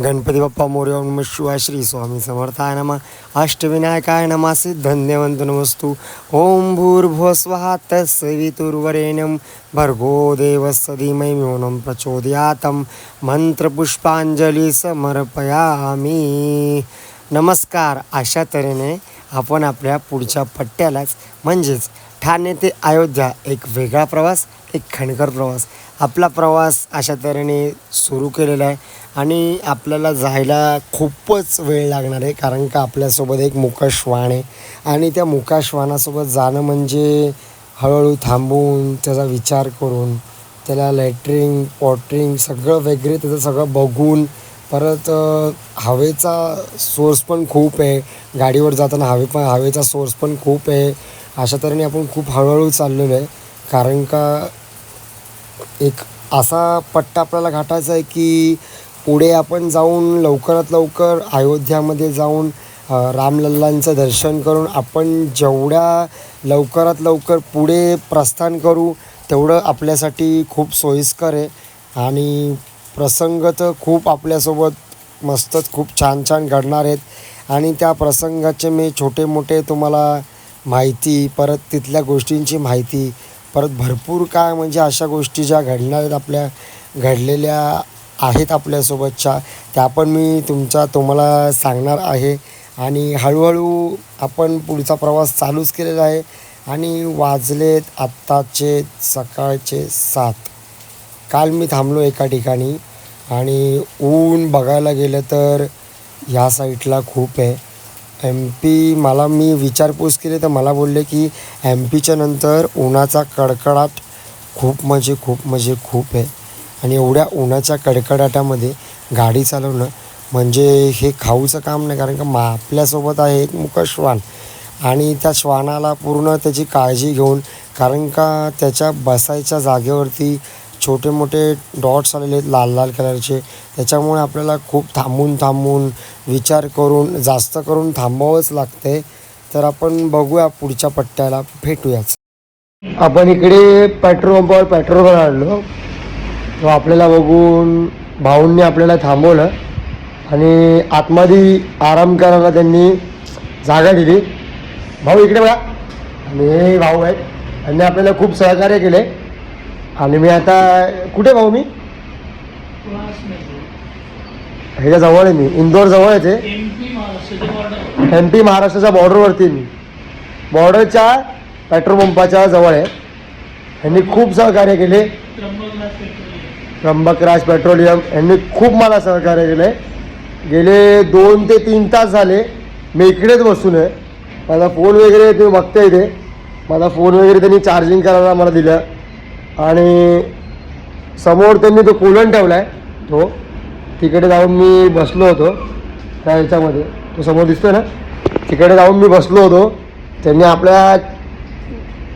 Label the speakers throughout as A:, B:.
A: गणपती बाप्पा मोर्य नम शिवाय श्री स्वामी समर्थाय नम अष्टविनायकाय नमासे धन्यवंत नमस्तू ओम भूर्भुव स्वहा तत्सवितुर्वरेण्यं भर्गो देवस्य धीमहि न्यूनं प्रचोदयातं मंत्रपुष्पांजली समर्पयामी नमस्कार अशा तऱ्हेने आपण आपल्या पुढच्या पट्ट्यालाच म्हणजेच ठाणे ते अयोध्या एक वेगळा प्रवास एक खणकर प्रवास. आपला प्रवास अशा तऱ्हेने सुरू केलेला आहे. आणि आपल्याला जायला खूपच वेळ लागणार आहे कारण का आपल्यासोबत एक मुकाश वाण आहे. आणि त्या मुकाश वाणासोबत जाणं म्हणजे हळूहळू थांबून त्याचा विचार करून त्याला लॅटरिंग पॉटरिंग सगळं वगैरे त्याचं सगळं बघून परत हवेचा सोर्स पण खूप आहे. गाडीवर जाताना हवे पण हवेचा सोर्स पण खूप आहे. अशा तऱ्हेने आपण खूप हळूहळू चाललेलो आहे. कारण का एक असा पट्टा आपल्याला गाठायचा आहे की पुढे आपण जाऊन लवकरात लवकर अयोध्यामध्ये जाऊन रामलल्लांचं दर्शन करून आपण जेवढ्या लवकरात लवकर पुढे प्रस्थान करू तेवढं आपल्यासाठी खूप सोयीस्कर आहे. आणि प्रसंग तर खूप आपल्यासोबत मस्तच खूप छान छान घडणार आहेत. आणि त्या प्रसंगाचे मी छोटे मोठे तुम्हाला माहिती परत तिथल्या गोष्टींची माहिती परत भरपूर काय म्हणजे अशा गोष्टी ज्या घडणार आहेत आपल्या घडलेल्या आहेत आपल्यासोबतच्या त्या पण मी तुमच्या तुम्हाला सांगणार आहे. आणि हळूहळू आपण पुढचा प्रवास चालूच केलेला आहे. आणि वाजलेत आत्ताचे सकाळचे सात. काल मी थांबलो एका ठिकाणी आणि ऊन बघायला गेलं तर ह्या साईडला खूप आहे. एम पी मला मी विचारपूस केली तर मला बोलले की एम पीच्या नंतर उन्हाचा कडकडाट खूप म्हणजे खूप म्हणजे खूप आहे. आणि एवढ्या उन्हाच्या कडकडाटामध्ये गाडी चालवणं म्हणजे हे खाऊचं काम नाही कारण का मा आपल्यासोबत आहे एक मुक श्वान. आणि त्या श्वानाला पूर्ण त्याची काळजी घेऊन कारण का त्याच्या बसायच्या जागेवरती छोटे मोठे डॉट्स आलेले आहेत लाल लाल कलरचे त्याच्यामुळे आपल्याला खूप थांबून थांबून विचार करून जास्त करून थांबावंच लागते. तर आपण बघूया पुढच्या पट्ट्याला भेटूयाच. आपण इकडे पेट्रोल पंपावर पेट्रोल आलो. तो आपल्याला बघून भाऊंनी आपल्याला थांबवलं. आणि आतमध्ये आराम करायला त्यांनी जागा दिली. भाऊ इकडे बघा. आणि हे भाऊ आहेत. त्यांनी आपल्याला खूप सहकार्य केले. आणि मी आता कुठे भाऊ मी? ह्याच्या जवळ आहे मी इंदोर जवळ आहे ते. एम पी महाराष्ट्राच्या बॉर्डरवरती मी. बॉर्डरच्या पेट्रोल पंपाच्या जवळ आहे. ह्यांनी खूप सहकार्य केले.
B: पेट्रोलियम
A: त्र्यंबकराज पेट्रोलियम यांनी खूप मला सहकार्य केले. गेले दोन ते तीन तास झाले मी इकडेच बसून आहे. माझा फोन वगैरे तुम्ही बघता इथे. माझा फोन वगैरे त्यांनी चार्जिंग करायला मला दिलं. आणि समोर त्यांनी तो कोलन ठेवला आहे तो. तिकडे जाऊन मी बसलो होतो. त्या ह्याच्यामध्ये तो समोर दिसतोय ना? तिकडे जाऊन मी बसलो होतो. त्यांनी आपल्या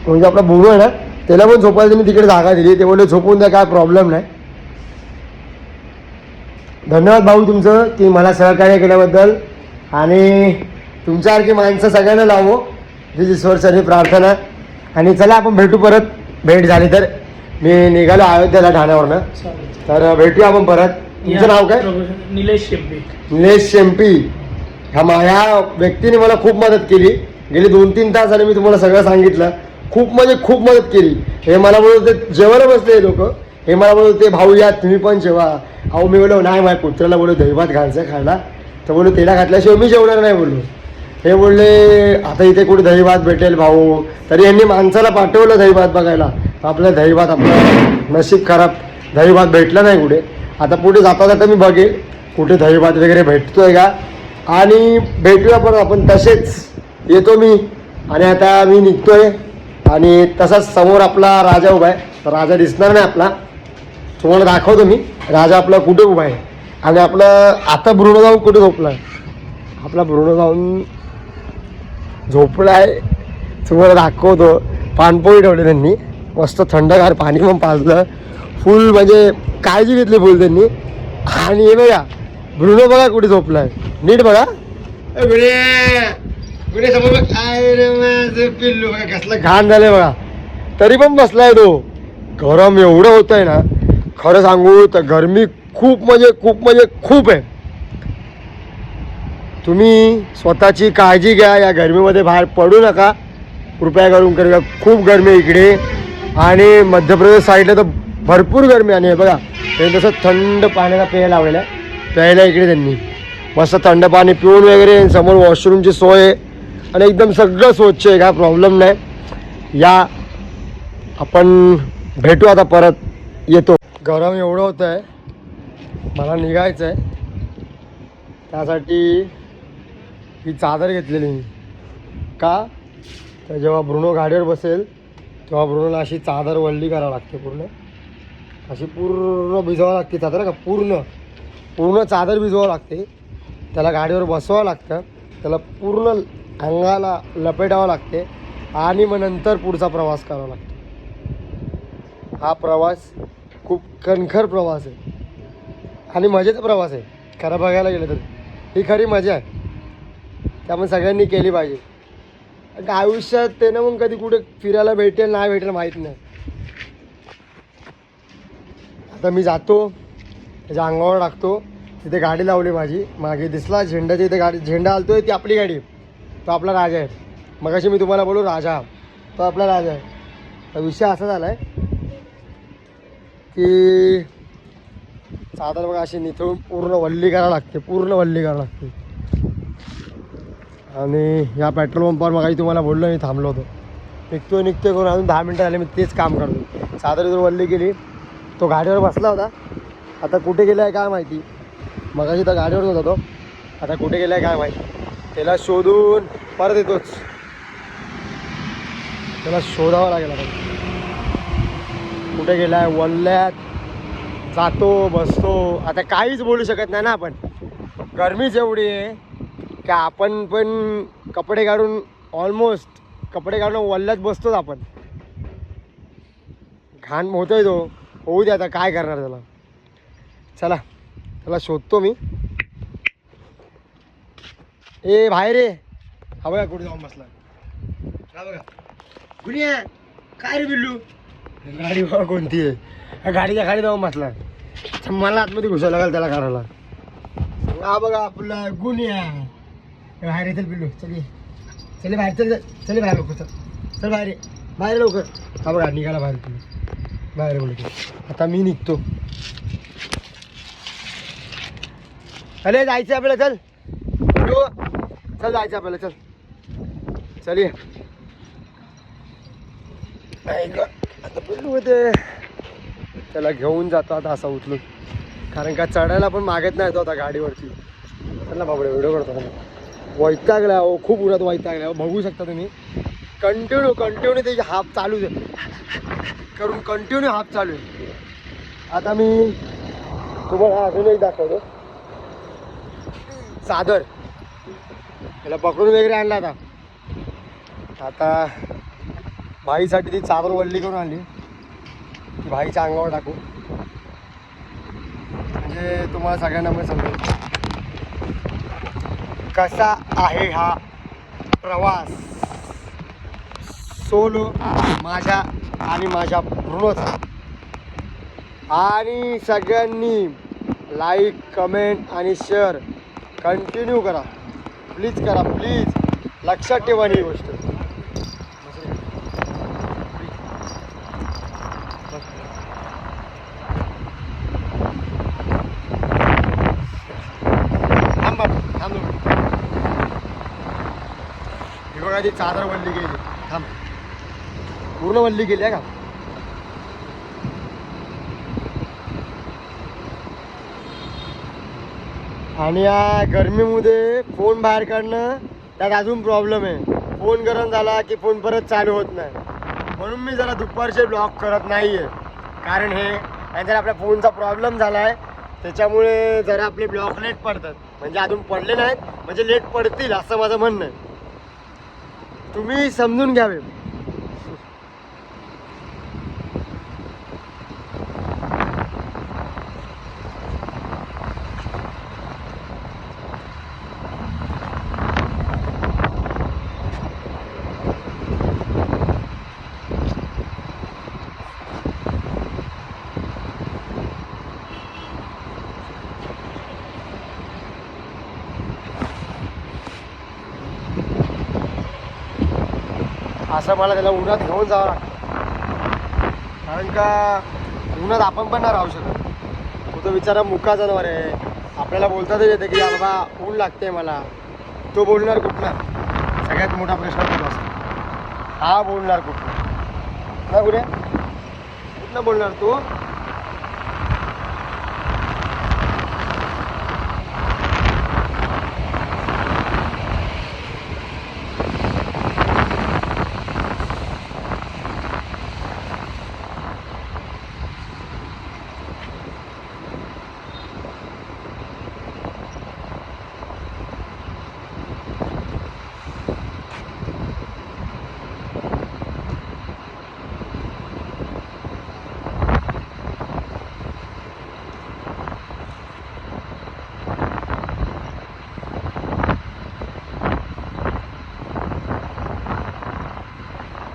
A: म्हणजे आपला बुडू आहे ना त्याला पण झोपायला त्यांनी तिकडे जागा दिली. ते बोलले झोपून द्या काय प्रॉब्लेम नाही. धन्यवाद भाऊ तुमचं की मला सहकार्य केल्याबद्दल. आणि तुमच्यासारखी माणसं सगळ्यांना लावो. ही ईश्वरचरणी प्रार्थना. आणि चला आपण भेटू परत. भेट झाली तर. मी निघालो अयोध्येला ठाण्यावरनं.
B: चालेल.
A: तर भेटूया आपण परत. तुमचं नाव काय?
B: निलेश शेंबे
A: निलेश शेम्पी ह्या मा- ह्या व्यक्तीने मला खूप मदत केली. गेली दोन तीन तास झाले मी तुम्हाला सगळं सांगितलं. खूप म्हणजे खूप मदत केली. हे मला बोलत होते जेवायला बसले लोक. हे मला बोलत होते भाऊ या तुम्ही पण जेवा. अहो मी बोललो नाही माझ्या पुत्राला बोललो दहीभात घालायचं खायला. तर बोललो त्याला घातल्याशिवाय मी जेवणार नाही बोललो. हे बोलले आता इथे कुठे दहीभात भेटेल भाऊ? तरी यांनी माणसाला पाठवलं दहीभात बघायला. आपलं दहीभात आपलं नशीब खराब दहीभात भेटला नाही कुठे. आता पुढे जाता जाता मी बघेल कुठे दहीभात वगैरे भेटतो आहे का. आणि भेटूया पण आपण तसेच. येतो मी आणि आता मी निघतोय. आणि तसाच समोर आपला राजा उभा आहे. तर राजा दिसणार नाही आपला. तुम्हाला दाखवतो मी. राजा आपला कुठे उभा आहे. आणि आपलं आता भ्रूण जाऊन कुठे झोपला आहे आपला भ्रूण जाऊन झोपला आहे तुम्हाला दाखवतो. पानपोळी ठेवली त्यांनी. मस्त थंडगार पाणी पण पाजलं. फुल म्हणजे काळजी घेतली फुल त्यांनी. आणि हे बघा भ्रूण बघा कुठे झोपलाय. नीट बघा. पिल्लू बघा कसलं घाण झालंय बघा. तरी पण बसलाय तो. गरम एवढं होत आहे ना. खरं सांगू तर गरमी खूप म्हणजे खूप म्हणजे खूप आहे. तुम्ही स्वतःची काळजी घ्या. या गरमीमध्ये बाहेर पडू नका. कृपया करून करूया खूप गरमी आहे इकडे. आणि मध्य प्रदेश साईडला तर भरपूर गरमी आणि बघा त्यांनी तसं थंड पाण्याला प्यायला लावलेलं आहे प्यायला इकडे त्यांनी. मस्त थंड पाणी पिऊन वगैरे समोर वॉशरूमची सोय आहे. आणि एकदम सगळं स्वच्छ आहे काय प्रॉब्लेम नाही. या आपण भेटू आता परत येतो. गरम एवढं होतं आहे मला निघायचं आहे त्यासाठी ही चादर घेतलेली का? तर जेव्हा ब्रुनो गाडीवर बसेल तेव्हा पूर्ण अशी चादर वळली करावं लागते पूर्ण. अशी पूर्ण भिजवावं लागते चादर का? पूर्ण. पूर्ण चादर भिजवावं लागते. त्याला गाडीवर बसवावं लागतं. त्याला पूर्ण अंगाला लपेटावं लागते. आणि मग नंतर पुढचा प्रवास करावा लागतो. हा प्रवास खूप कणखर प्रवास आहे. आणि मजेचा प्रवास आहे. खरं बघायला गेलं तर. ही खरी मजा आहे. त्यामुळे सगळ्यांनी केली पाहिजे. आयुष्यात ते ना मग कधी कुठे फिरायला भेटेल नाही भेटेल माहीत नाही. आता मी जातो त्याच्या अंगावर टाकतो तिथे गाडी लावली माझी. मागे दिसला झेंडाची इथे गाडी झेंडा आलतोय ती आपली गाडी. तो आपला राजा आहे. मगाशी मी तुम्हाला बोलू राजा. तो आपला राजा आहे. तर विषय असा झाला आहे की साधारण बघा अशी निथळून पूर्ण वल्ली करावं लागते पूर्ण वल्ली करावं लागते. आणि या पेट्रोल पंपावर मग तुम्हाला बोललो मी थांबलो होतो. निघतोय निघतोय करून अजून दहा मिनटं झाले मी तेच काम करतो चादर जर वल्ली गेली तो गाडीवर बसला होता. आता कुठे गेला आहे काय माहिती? मगाशी तर गाडीवर होता तो. आता कुठे गेला आहे काय माहिती? त्याला शोधून परत येतोच. त्याला शोधावं लागेल आता. कुठे गेला आहे वल्ल्यात जातो बसतो. आता काहीच बोलू शकत नाही ना आपण. गरमीच एवढी आहे. का आपण पण कपडे काढून ऑलमोस्ट कपडे काढून वल्ल्यात बसतोच आपण. घाण होतोय तो. होऊ दे आता काय करणार त्याला? चला त्याला शोधतो मी. ए बाहेर रे हा बघा कुठे जाऊन बसला. हा बघा. गुनिया काय रे बिल्लू? गाडी बघा कोणती आहे. गाडीच्या खाली जाऊन बसला. मला आतमध्ये घुसायला लागेल त्याला करायला. हा बघा आपला गुन्ह्या बाहेर येतील पिल्लू चल ये. चल ये बाहेर चल चल बाहेर लवकर चल. चल बाहेर ये. बाहेर लवकर. हा बघा निघाला बाहेर तुम्ही. बाहेर बोलतो आता मी निघतो. अरे जायचं आपल्याला चल. चल जायचं आपल्याला चल. चल ये. आता पिल्लू होते त्याला घेऊन जातो आता असा उचलून. कारण का चढायला पण मागत नाही तो आता गाडीवरती. चला बाबडे व्हिडिओ करतो. वैतागला हो खूप उन्हात वैतागला हो बघू शकता तुम्ही. कंटिन्यू कंटिन्यू त्याची हाफ चालू आहे करून कंटिन्यू हाफ चालू आहे आता मी तुम्हाला अजून एक दाखवतो. चादर त्याला पकडून वगैरे आणला आता. आता भाईसाठी ती चादर वल्ली करून आणली. ती भाईच्या अंगावर टाकू. म्हणजे तुम्हाला सगळ्यांना मी समजेल कसा आहे हा प्रवास? सोलो माझ्या आणि माझ्या बृणोचा आणि सगळ्यांनी लाईक कमेंट आणि शेअर कंटिन्यू करा. प्लीज करा प्लीज लक्षात ठेवा ही गोष्ट थांब बाबा, थांब दोन मिनिटं. ही चादर वल्ली गेली. थांब. पूर्ण बनली गेली आहे का? आणि या गरमीमध्ये फोन बाहेर काढणं त्यात अजून प्रॉब्लेम आहे. फोन गरम झाला की फोन परत चालू होत नाही. म्हणून मी जरा दुपारचे ब्लॉक करत नाही आहे कारण हे नाहीतर आपल्या फोनचा प्रॉब्लेम झाला आहे त्याच्यामुळे जरा आपले ब्लॉक लेट पडतात. म्हणजे अजून पडले नाहीत. म्हणजे लेट पडतील असं माझं म्हणणं आहे. तुम्ही समजून घ्यावे. असं मला त्याला उन्हात घेऊन जावं लागतं. कारण का उन्हात आपण पण नाही राहू शकत. तो तो बिचारा मुका जनावर आहे. आपल्याला बोलताच येते की बाबा ऊन लागते मला. तो बोलणार कुठला सगळ्यात मोठा प्रश्न तुला असतो. हा बोलणार कुठला ना कुठे कुठलं बोलणार तू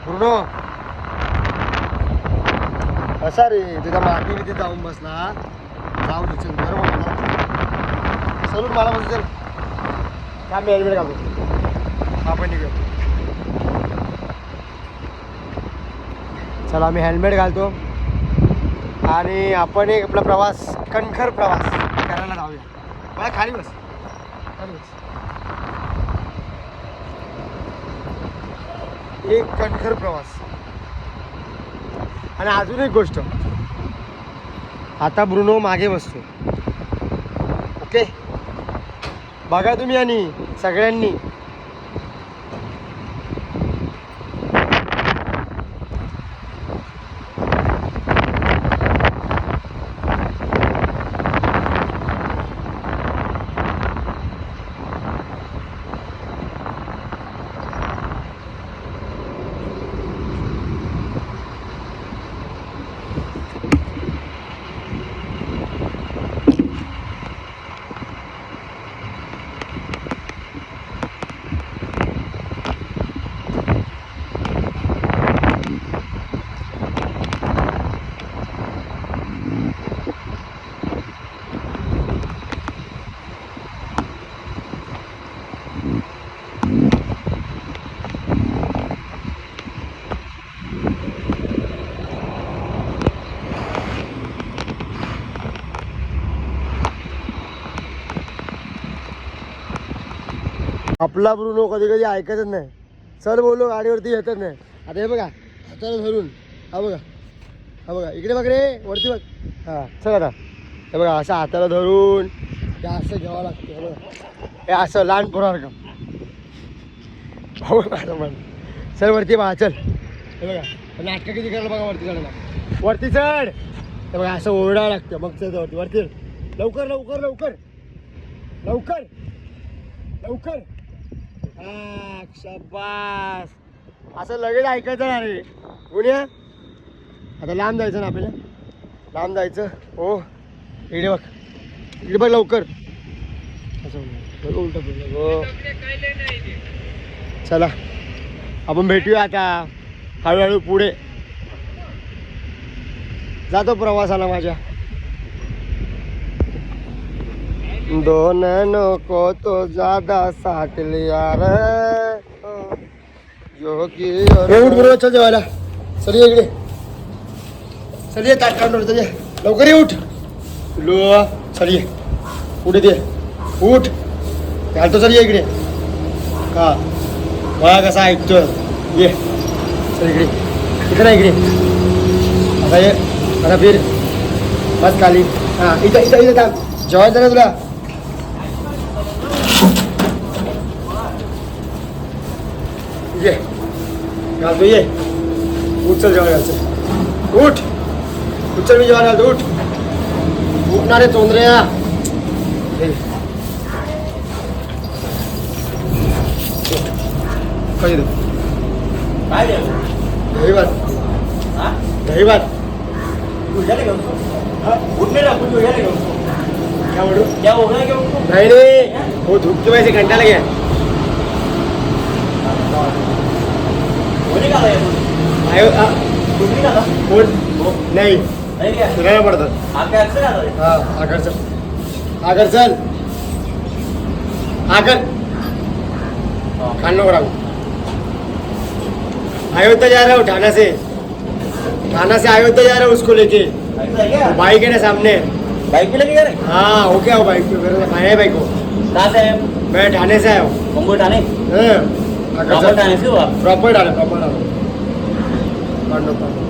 A: ब्रुनो कसा रे तुझ्या माती बिती जाऊन बसला. जाऊ दे चल बरं वाटलं सलून मला म्हणजे चल. काय मी हेल्मेट घालतो आपण निघू. चला आम्ही हेल्मेट घालतो. आणि आपण एक आपला प्रवास कणखर प्रवास करायला जाऊया. मला खाली बस. खाली बस. एक कणखर प्रवास. आणि अजून एक गोष्ट. आता ब्रुनो मागे बसतो ओके? बघा तुम्ही आणि सगळ्यांनी. आपला ब्रुनो कधी कधी ऐकतच नाही. चल बोललो गाडीवरती येतच नाही. आता हे बघा हाताला धरून. हा बघा. हा बघा इकडे बघ रे वरती बघ. हां चल आता. हे बघा असं हाताला धरून. हे असं घ्यावं लागतं हे बघा. हे असं लहान पोरासारखं. हो माझं मन चल वरती बघा चल. हे बघा नाटकं किती करायला बघा वरती चढायला. वरती चढ. हे बघा असं ओरडावं लागतं मग चढ वरती. वरती. चढ. लवकर लवकर लवकर. लवकर. लवकर. हा, असं लगेच ऐकायचं ना रे. गुन्ह्या आता लांब जायचं ना आपल्याला? लांब जायचं. हो. इकडे बघ. इकडे बघ लवकर. असं उलट हो. चला. आपण भेटूया आता. हळूहळू पुढे. जातो प्रवासाला माझ्या. दोनों को तो ज्यादा साथ लिया रे। जो की उठ बरोबर चल जेवायला. चल ये इकडे. चल ये ताट काढून चल लवकर ये उठ. लो चल ये. पुढे दे उठ. घालतो चल ये इकडे. हा. बघा कसा ऐकतो ये. चल इकडे. इकडे ना इकडे. आता ये. आता फिर. बस खाली. हा इथं इथं इथं थांब. जेवायचं ना तुला? ये। घालतो ये। उठ चल जेवायला घालचं उठ। उठ चल मी जेवायला घालतो उठ। उठणारे तोंदऱ्या ये. कधी दे। दही भात दही भात क्या बोलू? नाही रे हो धुपचे पैसे घंटाला घ्या आयो आ, कोण नाही फिरायला पडतात हा आगर चल आगर चल आगर खाण नको टाकू अयोध्या जा रहा हूँ ठाना से ठाना से अयोध्या जा. रहा हूँ उसको लेके
C: है क्या
A: बाइक है ना सामने
C: बाइक पे लेके जा रहे
A: हाँ हो गया हो बाइक पे मेरे को है बाइक को
C: कहाँ से आए
A: मैं ठाणे से आया हूँ
C: मुंबई ठाणे?
A: हाँ,
C: प्रॉपर ठाणे से हो आप
A: प्रॉपर ठाणे प्रॉपर ठाणे पांडव, पांडव.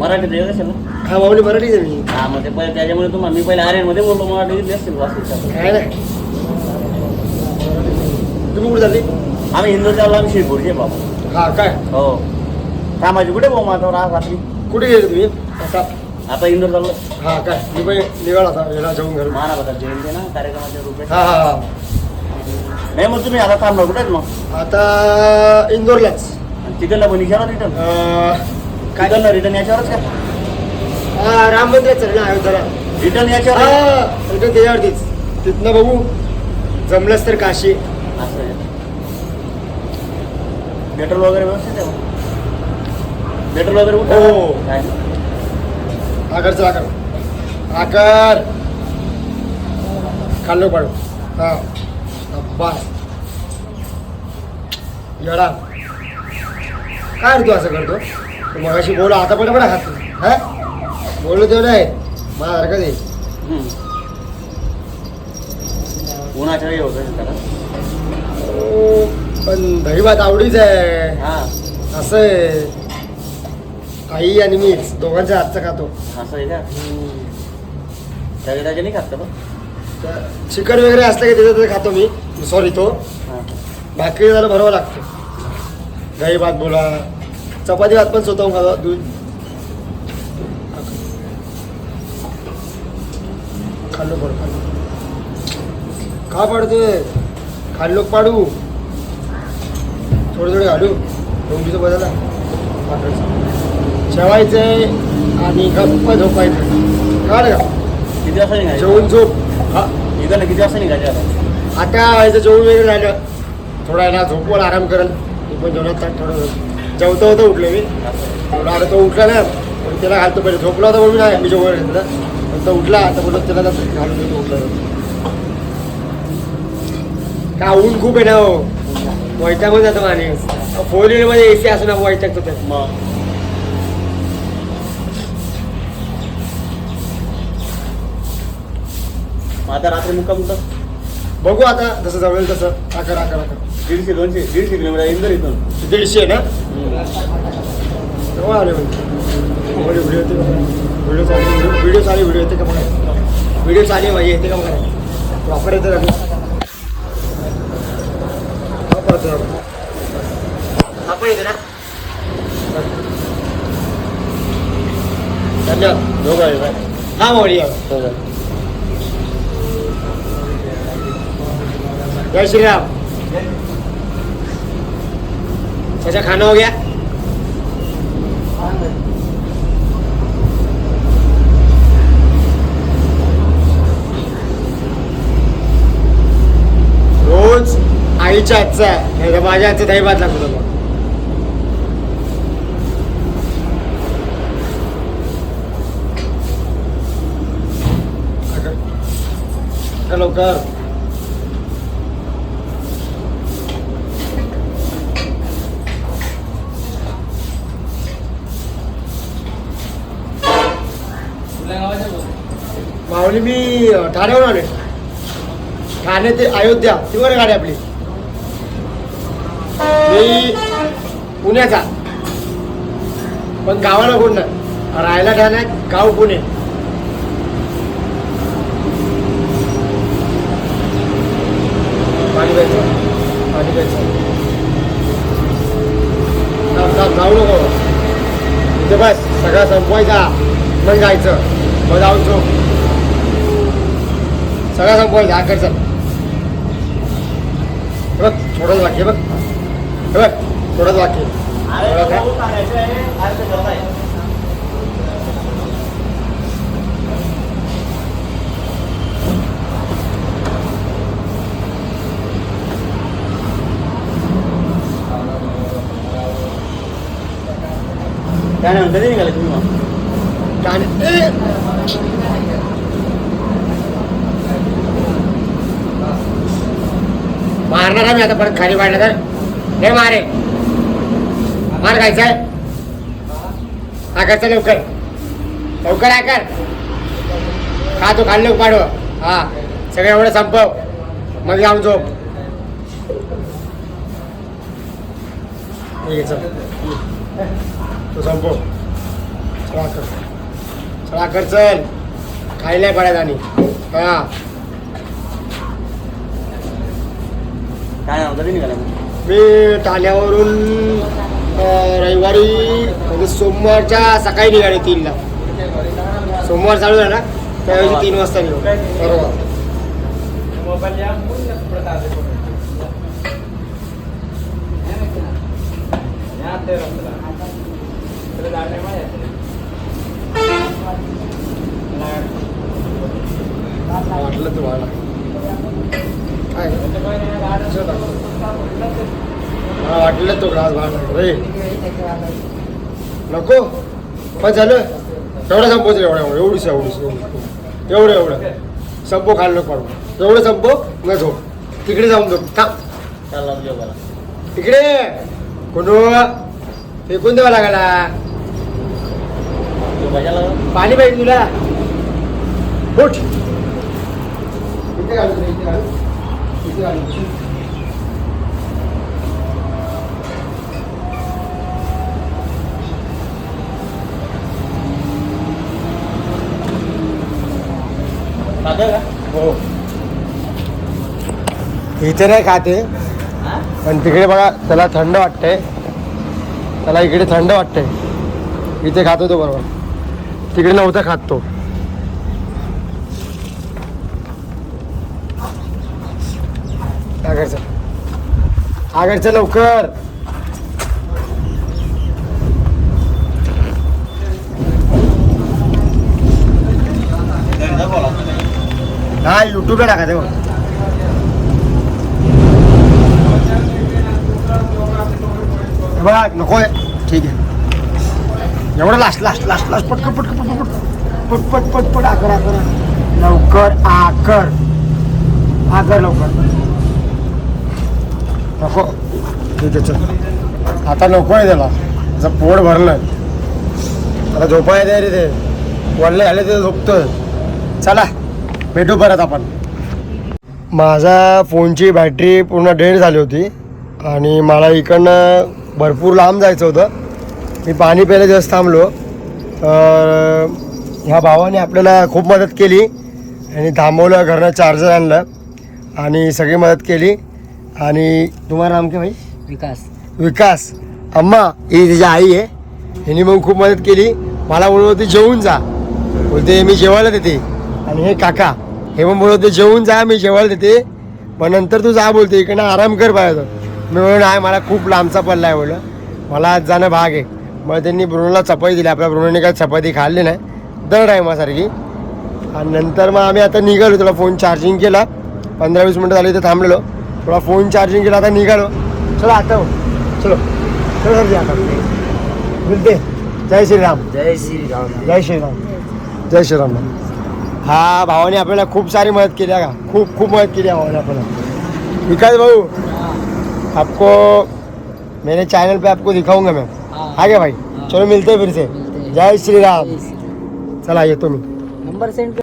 C: मराठी देत असेल ना?
A: हा माऊली मराठीच आहे मी.
C: हा मग ते पहिले त्याच्यामुळे तुम्हाला मी पहिले आर्यनमध्ये बोललो मराठी घेतली असतील वास्तू
A: काय ना तुम्ही कुठे चालली?
C: आम्ही हिंदू चाललो आम्ही शिरपूरचे बाबा.
A: हा काय?
C: हो. कामाची कुठे भाऊ माझा आज रात्री?
A: कुठे गेले तुम्ही? आता.
C: आता इंदोर चाललो.
A: हा काय? मी पण निघाला आता याला जाऊन घरी.
C: महाराष्ट्रात जयंती ना कार्यक्रमाच्या रुपये
A: हा हा हा.
C: नाही मग तुम्ही आता थांबणार कुठे आहेत मग?
A: आता इंदोरलाच.
C: आणि तिकडला पण विचारा रिटर्न काय? करणार रिटर्न याच्यावरच का
A: हा राम मंदिर ना अयोध्याला
C: रिटर्न याच्यावर
A: हा इकडे त्याच्यावरतीच. तिथनं बघू. जमलंच तर काशी.
C: असं आहे. पेट्रोल वगैरे व्यवस्थित आहे मग? पेट्रोल वगैरे कुठं
A: हो.
C: काय?
A: आकर चल आकर. आकर. खाल्लो पाडू. हा. बस येडा. काय रे तू असं करतो? तू मगाशी बोला आता पण पण खात हा? बोललो तेवढं आहे. मला हरकत आहे
C: होतं त्याला.
A: ओ, पण दही भात आवडीच आहे.
C: हा.
A: असं आहे. आई आणि मीच दोघांच्या हातचं खातो.
C: असं आहे का? नाही खात का तो?
A: चिकन वगैरे असलं की त्याच्यात खातो मी. सॉरी तो. भाकरी जरा भरावं लागतं. दही भात बोला. चपाती भात पण स्वतःहून खातो. दूध. खाल्लो पड खाल्लो. का पाडतोय? खाल्लो पाडू? थोडे थोडे घालू. डोंगीचं बदला. जेवायचंय आणि गप्प झोपायचं. का
C: निघायचं?
A: जेवून झोप. हा
C: इकडनं किती वाजता निघायचं आता.
A: आता व्हायचं जेवण वगैरे राहिलं. थोडा वेळा झोपवर आराम करल. मी पण जेवणात ताट थोडं जेवता होतं उठलो मी. थोडा आता तो उठला ना पण त्याला घालतो पहिले. झोपला होता म्हणून नाही मी जेवण घेतलं. पण तो उठला आता बोलत त्याला घालून देतो उठला का ऊन खूप आहे ना हो. वैतागून जातो माणूस. फोर व्हीलरमध्ये ए सी असं ना वैतागतो तर
C: मग? आता रात्री मुक्काम कुठं?
A: बघू आता जसं जमेल तसं. आकर आकर आकर
C: दीडशे दोनशे दीडशे किलोमीटर इंदोर इथून.
A: दीडशे ना. तेव्हा आले म्हणजे व्हिडिओ येते का व्हिडिओ चालू व्हिडिओ चालू व्हिडिओ येते का बघा व्हिडिओ चालू भाई येते का बघा प्रॉपर येते ना आपण येते ना? धन्यवाद.
C: दोघं आहे
A: हाँ मोड़ी है जय श्री राम अच्छा खाना हो गया? रोज आईच्या हातचा नाही तर माझ्या हातचा दही भात लागतो तुला. लवकर. म्हणजे मी ठाण्यावर आले ठाणे ते अयोध्या ती बरं गाडी आपली. मी पुण्याचा. पण गावाला कोण नाही. राहायला ठाणे गाव पुणे. पाणी प्यायचं. पाणी प्यायचं. जाऊ नको. ते बस सगळं संपवायचा. मग जायचं. मग जाऊन झोप. सगळं संपवायचं आकडचं बघ थोडंच आहे बघ बघ थोडंच बाकी आहे.
C: अरे
A: थोडं खा.
C: भाऊ सांगायचं आहे, अरे ते जेवताय. त्यानंतर कधी निघाले तुम्ही मग
A: ठाणे मारणार मारणार मी आता परत खाली पाडलं तर. हे मारे. मार खायचंय आकरचं लवकर. लवकर आकर खा तू खाल्लं पाडव हा. सगळं एवढं संपव. मग जाऊन झोप. ठीक आहे, चल. तू संपव. चला कर. चला कर चल. खायला पडत आणि. हा.
C: काय नाव कधी निघाला
A: मी ठाण्यावरून अं, रविवारी म्हणजे सोमवारच्या सकाळी निघाले तीनला. सोमवार चालू झाला त्यावेळी तीन वाजता निघू बरोबर. वाटलं तुम्हाला. वाटलं तो ग्लास भाग रे. नको. पण झालं. एवढं संपवचं एवढं एवढं. एवढीच एवढीच एवढं एवढं. एवढं संपो खाल्लं पडू. एवढं संपो मग झोप. तिकडे जाऊन झोप. थांब. तिकडे. कोण फेकून द्यावा लागला. पाणी पाहिजे तुला. उठ. इथे घालू तुला, इथे हो. इथे नाही खाते. पण तिकडे बघा त्याला थंड वाटतंय. त्याला इकडे थंड वाटतंय. इथे खातो तो बरोबर. तिकडे नव्हता खात तो. आगरचं लवकर. हा युट्यूबला टाकायचं बघ. बघ नको आहे ठीक आहे. एवढं लास्ट लास्ट लास्ट लास्ट पटकन पटकन पटकन. पट पट पट पट आकर आकर. लवकर आकर. आकर लवकर. नको. ठीक आहे चल. आता नको आहे त्याला. त्याचं पोट भरलं त्याला झोपाय दे रे ते. वडले आले ते झोपतोय. चला भेटू परत आपण. माझा फोनची बॅटरी पूर्ण डेड झाली होती आणि मला इकडनं भरपूर लांब जायचं होतं. मी पाणी प्यायला जास्त थांबलो. तर ह्या भावाने आपल्याला खूप मदत केली आणि थांबवलं घरनं चार्जर आणलं आणि सगळी मदत केली. आणि तुम्हाला नाम काय भाई?
B: विकास.
A: विकास. अम्मा ही तिची आई आहे. हिने मग खूप मदत केली. मला बोलत होती जेवून जा. बोलते मी जेवायला देते. आणि हे काका हे पण बोलत होते जेवून जा मी जेवायला देते. मग नंतर तू जा बोलते इकडनं आराम कर पाहिजे मी म्हणून नाही मला खूप लांबचा पल्ला आहे बोललं मला आज जाणं भाग आहे. मग त्यांनी ब्रुनोला चपाती दिली. आपल्या ब्रुनोने काय चपाती खाल्ली नाही. दर टायमासारखी आणि नंतर मग आम्ही आता निघालो तुला फोन चार्जिंग केला. पंधरा वीस मिनटं झाली तर थांबलेलो. थोडा फोन चार्जिंग केला आता निघालो. चलो आता हो. चलो. चलो सर जी आता. मिलते जय श्रीराम.
C: जय श्रीराम.
A: जय श्रीराम. जय श्रीराम. हा भावाने आपल्याला खूप सारी मदत केली आहे. का खूप खूप मदत केली आहे भावाने आपल्याला. विकास भाऊ आपको मेरे चैनल पे आपको दिखाऊंगा मैं. आ गया भाई? चलो मिलते हैं फिर से. जय श्री राम चला येतो मी.
B: नंबर सेंड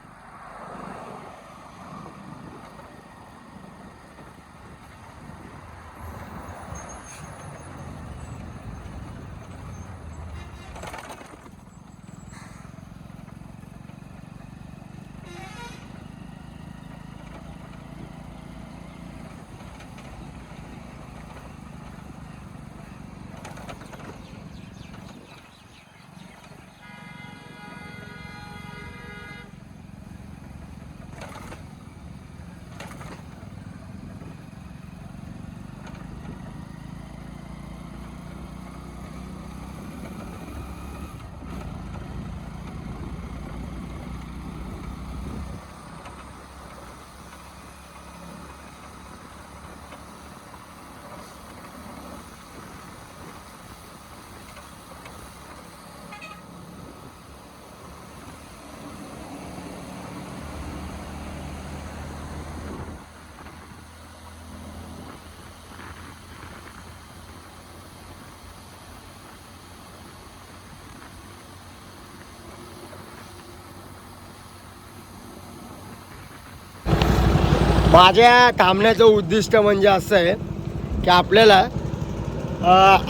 A: माझ्या थांबण्याचं उद्दिष्ट म्हणजे असं आहे की आपल्याला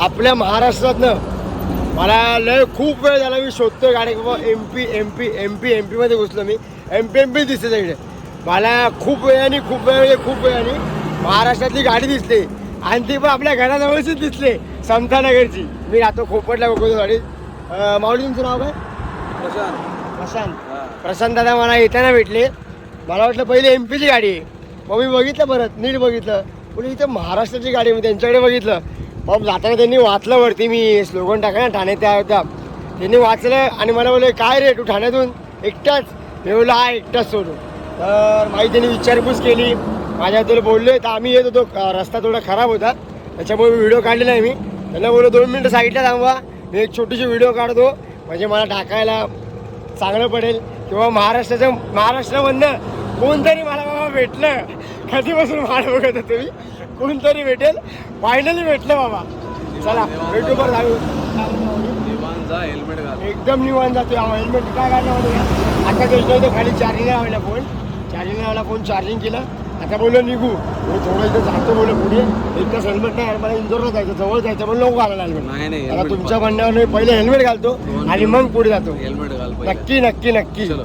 A: आपल्या महाराष्ट्रातनं मला लय खूप वेळ झाला मी शोधतोय गाडी. बाबा M P M P M P M पीमध्ये घुसलो मी. एम पी एम पी दिसते तिकडे मला खूप वेळाने खूप वेळ म्हणजे खूप वेळाने महाराष्ट्रातली गाडी दिसते. आणि ती पण आपल्या घराजवळचीच दिसते समतानगरची. मी राहतो खोपटला बघतो गाडी. अं, माऊली तुमचं नाव काय? प्रशांत. प्रशांत. दादा मला येताना भेटले. मला वाटलं पहिले एम पीची गाडी आहे. मग मी बघितलं परत नीट बघितलं. म्हणजे इथं महाराष्ट्राची गाडी मी त्यांच्याकडे बघितलं. मग जाताना त्यांनी वाचलं वरती मी स्लोगन टाका ना ठाणे त्या होत्या त्यांनी वाचलं आणि मला बोलले काय रे तू ठाण्यातून? एकटाच? मी बोललो हा एकटाच सोडू तर माझी त्यांनी विचारपूस केली. माझ्याबद्दल बोलले तर आम्ही येत होतो रस्ता थोडा खराब होता. त्याच्यामुळे व्हिडिओ काढले नाही मी. त्यांना बोललो दोन मिनटं साईडला थांबवा. मी एक छोटीशी व्हिडिओ काढतो. म्हणजे मला टाकायला चांगलं पडेल. किंवा महाराष्ट्राचं महाराष्ट्रामधनं कोणतरी मला भेटलं. कधीपासून वाट बघत होतो मी? कोणतरी भेटेल? फायनली भेटलं बाबा. चला भेटू बरं जाऊ
B: हेल्मेट घाल.
A: एकदम निवांत जातो. हेल्मेट काय काढलं आता गेलो होतो खाली चार्जिंग लावायला फोन चार्जिंग लावायला फोन चार्जिंग केलं. आता बोललो निघू. मी थोडं इथं जातो बोललो पुढे. एक तास हेल्मेट नाही मला इंदोरला जायचं जवळ जायचं पण नको घालायला हेल्मेट
B: नाही नाही
A: आता तुमच्या म्हणण्यावर मी पहिले हेल्मेट घालतो आणि मग पुढे जातो.
B: हेल्मेट घाल पहिले.
A: नक्की नक्की नक्की.
B: चलो.